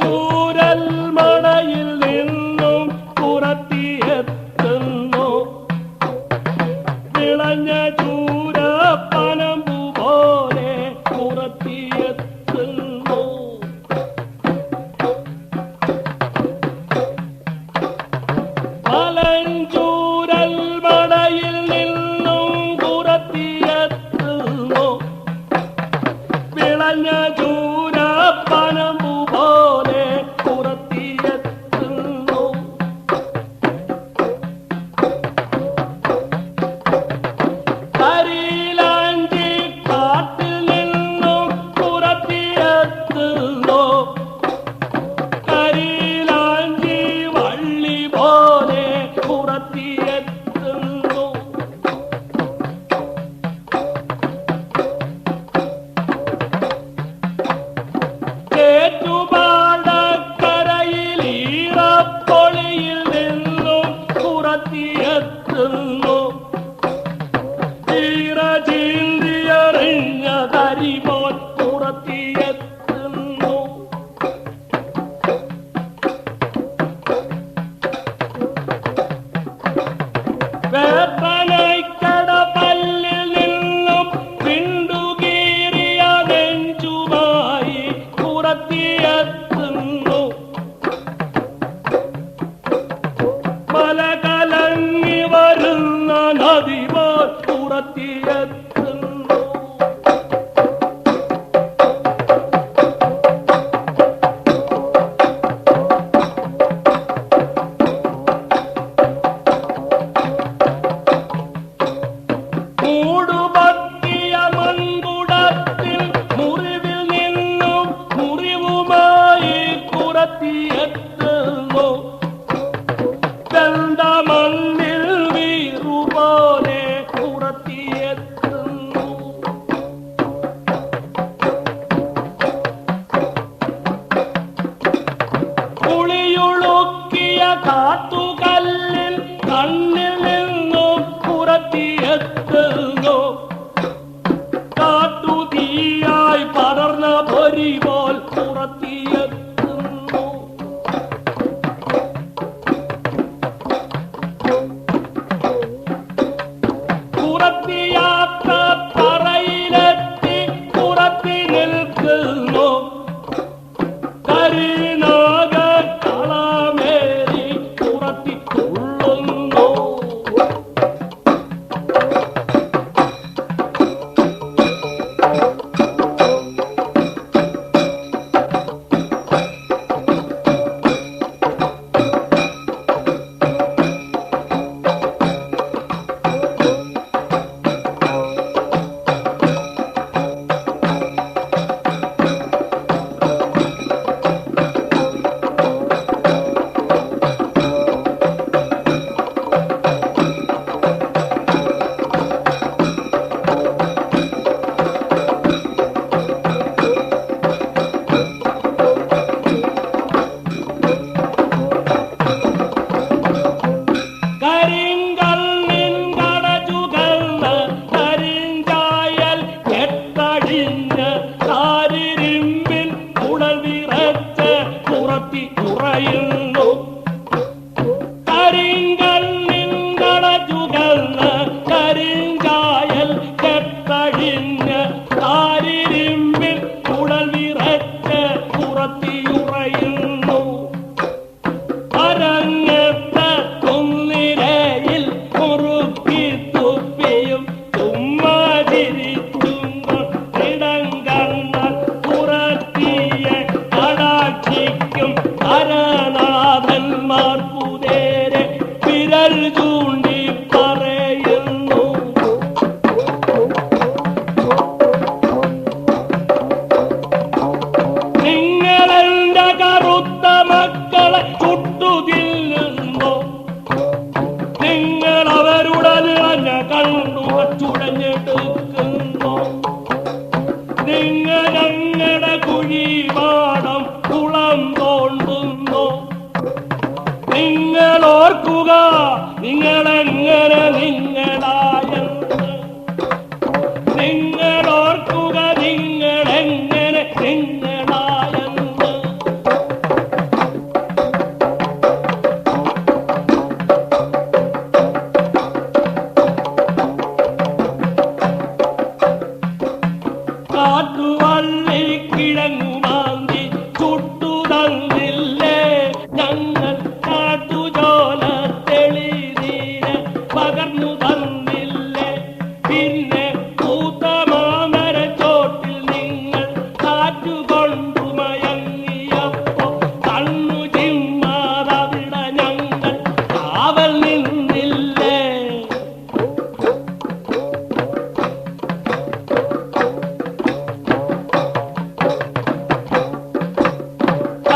Oh. குறையும்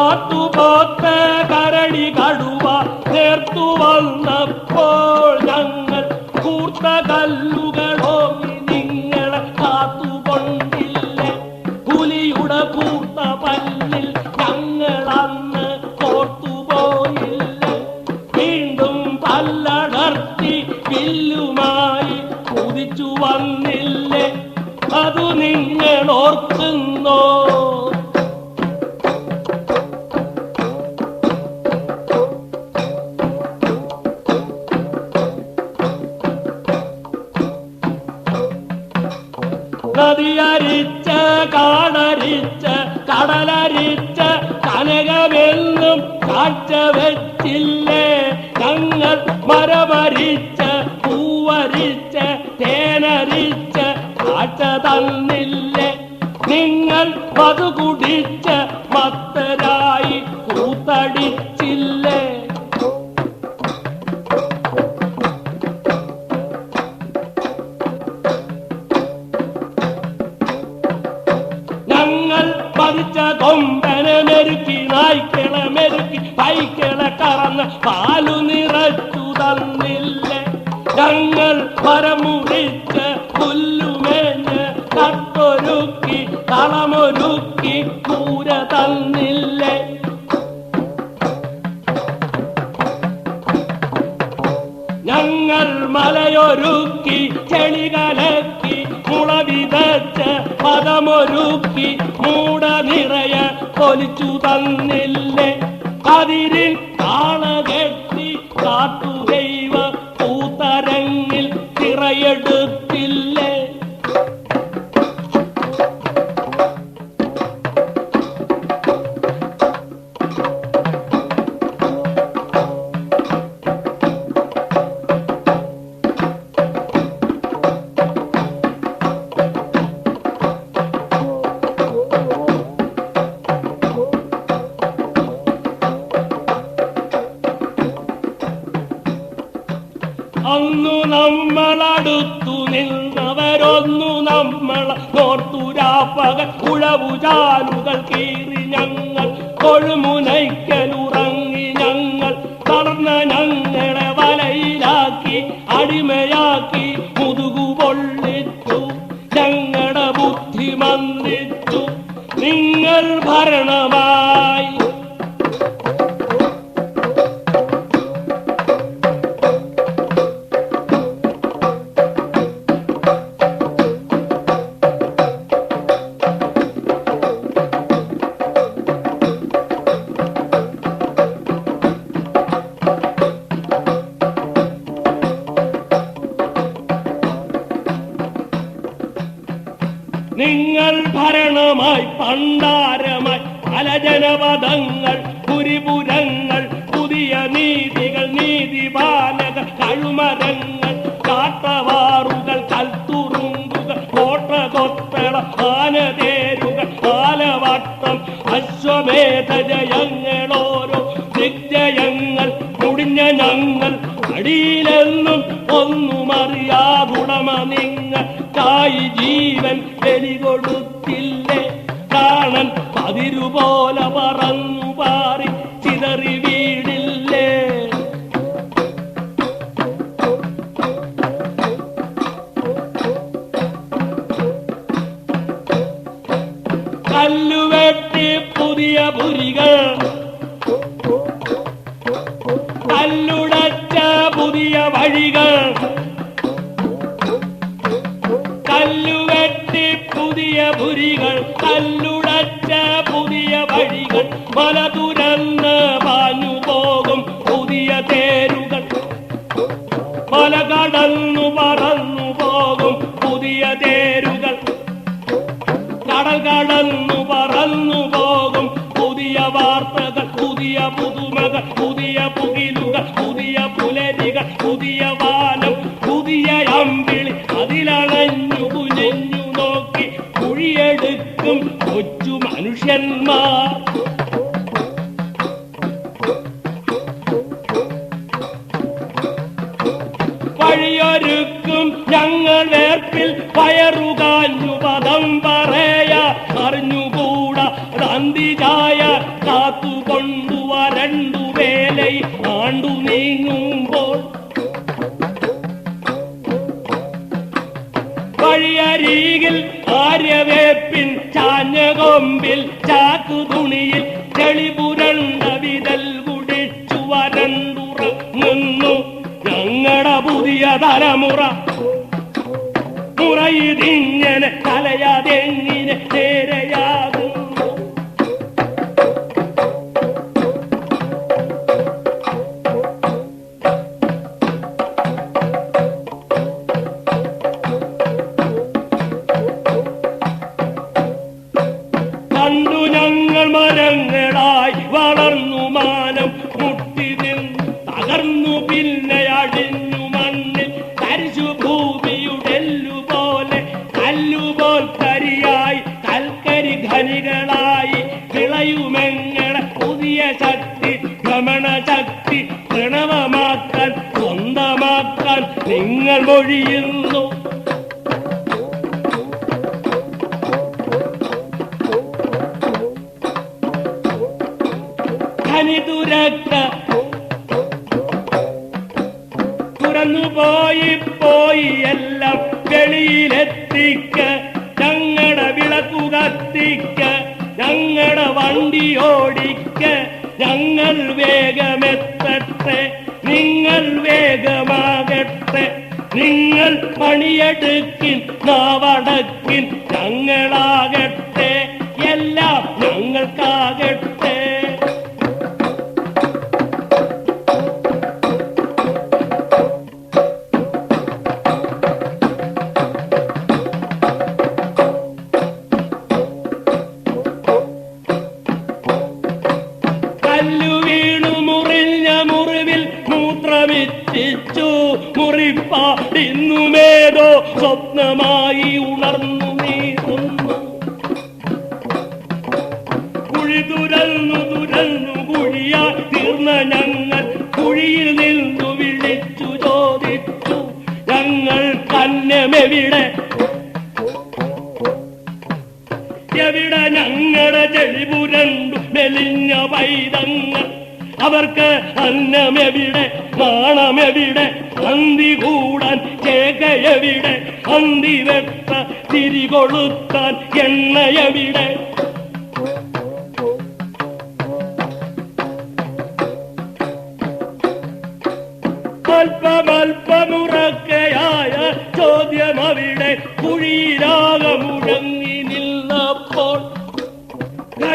കാട്ടുപോത്ത് കരടി കടുവ നേർത്തു വന്നപ്പോൾ ഞങ്ങൾ കൂർത്ത കല്ലുകളോങ്ങി നദിയരിച്ച് കാടരിച്ച് കടലരിച്ച് കനകമെന്നും കാഴ്ച വെച്ചില്ലേ? ഞങ്ങൾ മരമരിച്ച് പൂവരിച്ച് തേനരിച്ച് കാഴ്ച തന്നില്ലേ? നിങ്ങൾ മധു കുടിച്ച് മത്തരായി കൂത്തടിച്ചില്ലേ? മെരുക്കി നായ്ക്കളെ മെരുക്കി പൈക്കളെ കറന്ന് പാലു നിറച്ചു തന്നില്ലേ? ഞങ്ങൾ മരമുറിച്ച് പുല്ലുമേഞ്ഞ് കട്ടൊരുക്കി തളമൊരുക്കി കൂര തന്നില്ലേ? ഞങ്ങൾ മലയൊരുക്കി ചെളികലക്കി മുളവിതച്ച് മുള വിതച്ച് പദമൊരുക്കി മൂട നിറയ പൊലിച്ചു തന്നില്ലേ? അതിരിൽ കാളകെട്ടി കാട്ടു ദൈവ പൂത്തരങ്ങിൽ തിറയെടുത്തില്ലേ നിങ്ങൾ குமரன் കല്ലുവെട്ടി പുതിയ പുരികൾ കല്ലുടച്ച പുതിയ വഴികൾ. കല്ലുവെട്ടി പുതിയ പുരികൾ കല്ലുടച്ച പുതിയ വഴികൾ. മല തുരന്ന് പാഞ്ഞു പോകും പുതിയ തേരുകൾ. മല കടന്നു പറന്നു പോകും പുതിയ തേരുകൾ. കടൽ കടന്നു അമ്പിളി ದರ ಮುರ ಮುರೈ ದಿಂಗನೆ ತಲೆಯ ದೆಂಗಿನ ತೆರೆಯ കൽക്കരി ഖനികളായി വിളയുമെങ്ങനെ പുതിയ ശക്തി ഭ്രമണ ശക്തി പ്രണവമാക്കാൻ സ്വന്തമാക്കാൻ നിങ്ങൾ മൊഴിയുന്നു. നിങ്ങൾ പണിയെടുക്കിൻ നാവടക്കിൻ ഞങ്ങളാകട്ടെ. എല്ലാം ഞങ്ങൾക്കാകട്ടെ. കന്യമെവിടെ എവിടെ ഞങ്ങളുടെ ചെളിപുരണ്ടു മെലിഞ്ഞ പൈതങ്ങൾ? അവർക്ക് അന്നമെവിടെ? നാണമെവിടെ? അന്തി കൂടാൻ ചേകയെവിടെ അന്തി വെട്ട തിരികൊളുത്താൻ എണ്ണയെവിടെ?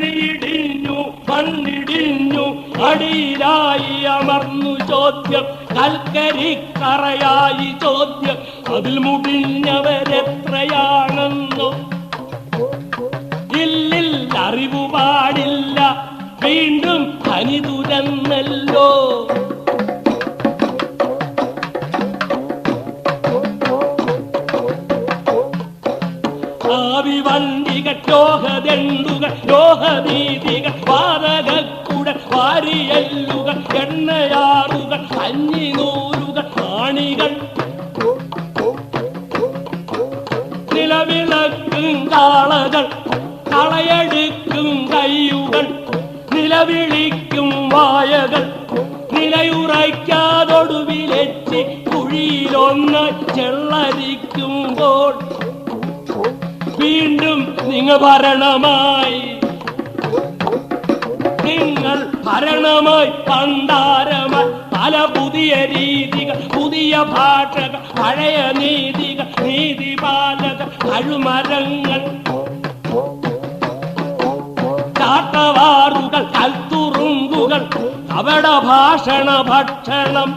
ഖനിയിടിഞ്ഞു മണ്ണിടിഞ്ഞു അടിയിലായി അമർന്നു ചോദ്യം. കൽക്കരിക്കറയായി ചോദ്യം. അതിൽ മുടിഞ്ഞവരെത്രയാണെന്നോ? ഇല്ലിൽ അറിവു പാടില്ല. വീണ്ടും ഖനി തുരന്നല്ലോ ആവി വണ്ടി ലോഹദണ്ടുകൾ ലോഹനീതികൾ വാതകക്കുടൽ വാരിയല്ലുകൾ എണ്ണയാറുകൾ കഞ്ഞിനൂലുകൾ കാണികൾ നിലവിളക്കും കാളകൾ കളയെടുക്കും കയ്യുകൾ നിലവിളിക്കും വായകൾ നിലയുറയ്ക്കാതൊടുവിലെത്തി കുഴിയിലൊന്ന് ചെള്ളരിക്കുമ്പോൾ വീണ്ടും നിങ്ങൾ ഭരണമായി. നിങ്ങൾ ഭരണമായി പണ്ടാരമായി പല പുതിയ രീതികൾ പുതിയ ഭാഷകൾ പഴയ നീതികൾ നീതിപാലകൾ അഴുമരങ്ങൾ ചാട്ടവാറുകൾ കൽത്തുറുങ്കുകൾ കവട ഭാഷണ ഭക്ഷണം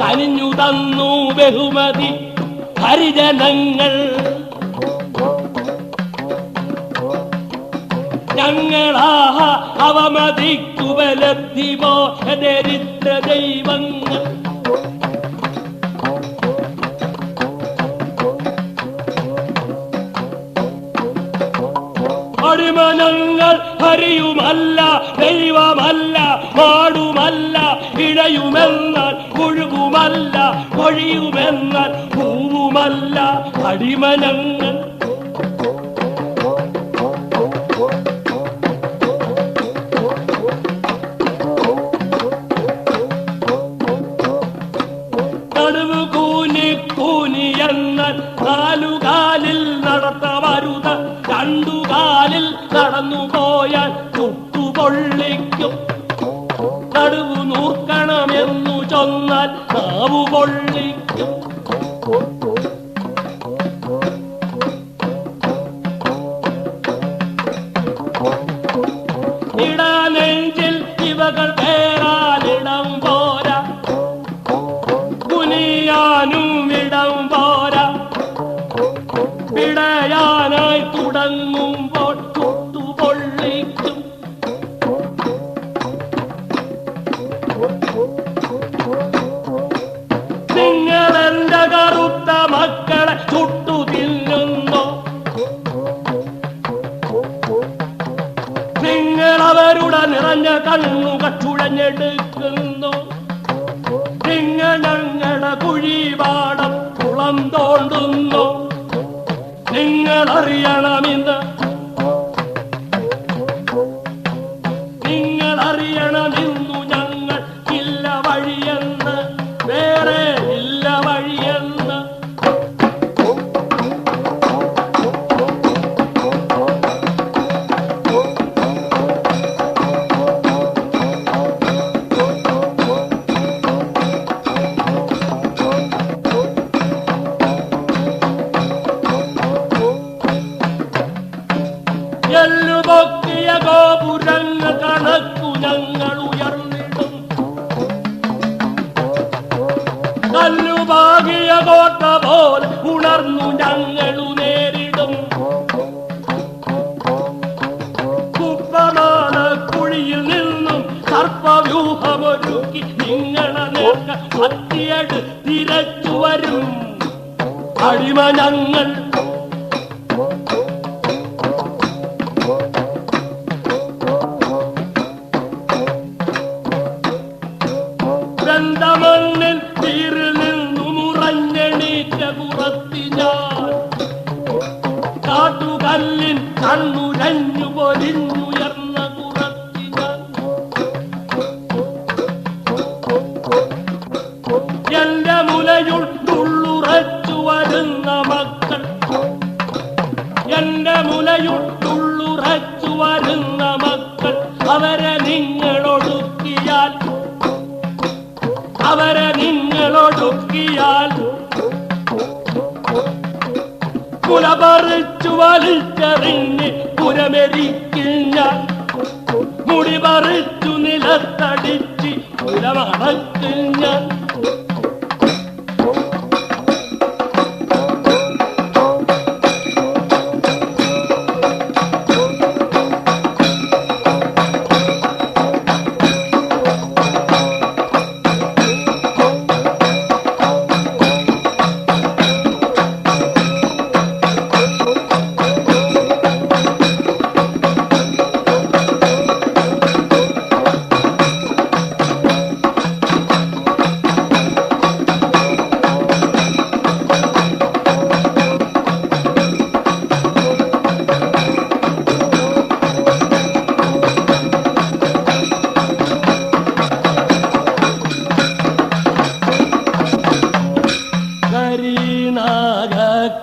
കനിഞ്ഞു തന്നു ബഹുമതി ഹരിജനങ്ങൾ. ഞങ്ങളാഹ അവമതിക്കുപലബ്ധിമോ ദരിദ്ര ദൈവങ്ങൾ അടിമനങ്ങൾ ഹരിയുമല്ല ദൈവമല്ല മാടുമല്ല ഇഴയുമെന്നാൽ പുഴുകുമല്ല കൊഴിയുമെന്നാൽ പൂവുമല്ല. അടിമനങ്ങൾ ചുട്ടുപൊള്ളിക്കും നിങ്ങൾ എന്റെ കറുത്ത മക്കളെ ചുട്ടു തിന്നുന്നു? നിങ്ങൾ അവരുടെ നിറഞ്ഞ കണ്ണുകൾ ചുഴഞ്ഞെടുക്കുന്നു നിങ്ങൾ അറിയണമെന്ന് പത്തിയട് തിരച്ചു വരും. അടിമ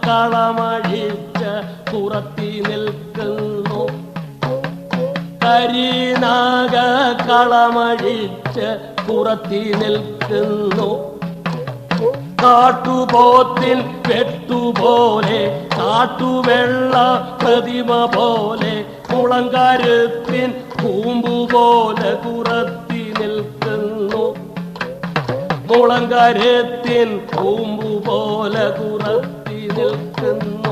കളമഴിച്ച് പുറത്തി നിൽക്കുന്നു. കരിനാഗ കളമഴിച്ച് പുറത്തി നിൽക്കുന്നു. കാട്ടുപോത്തിൽ പെട്ടുപോലെ കാട്ടുവെള്ള പ്രതിമ പോലെ കുളങ്കരുത്തിൻ കൂമ്പുപോലെ പുറത്തി നിൽക്കുന്നു. മുളങ്കരുത്തിൻ കൂമ്പുപോലെ കുറത്തി നിൽക്കുന്നു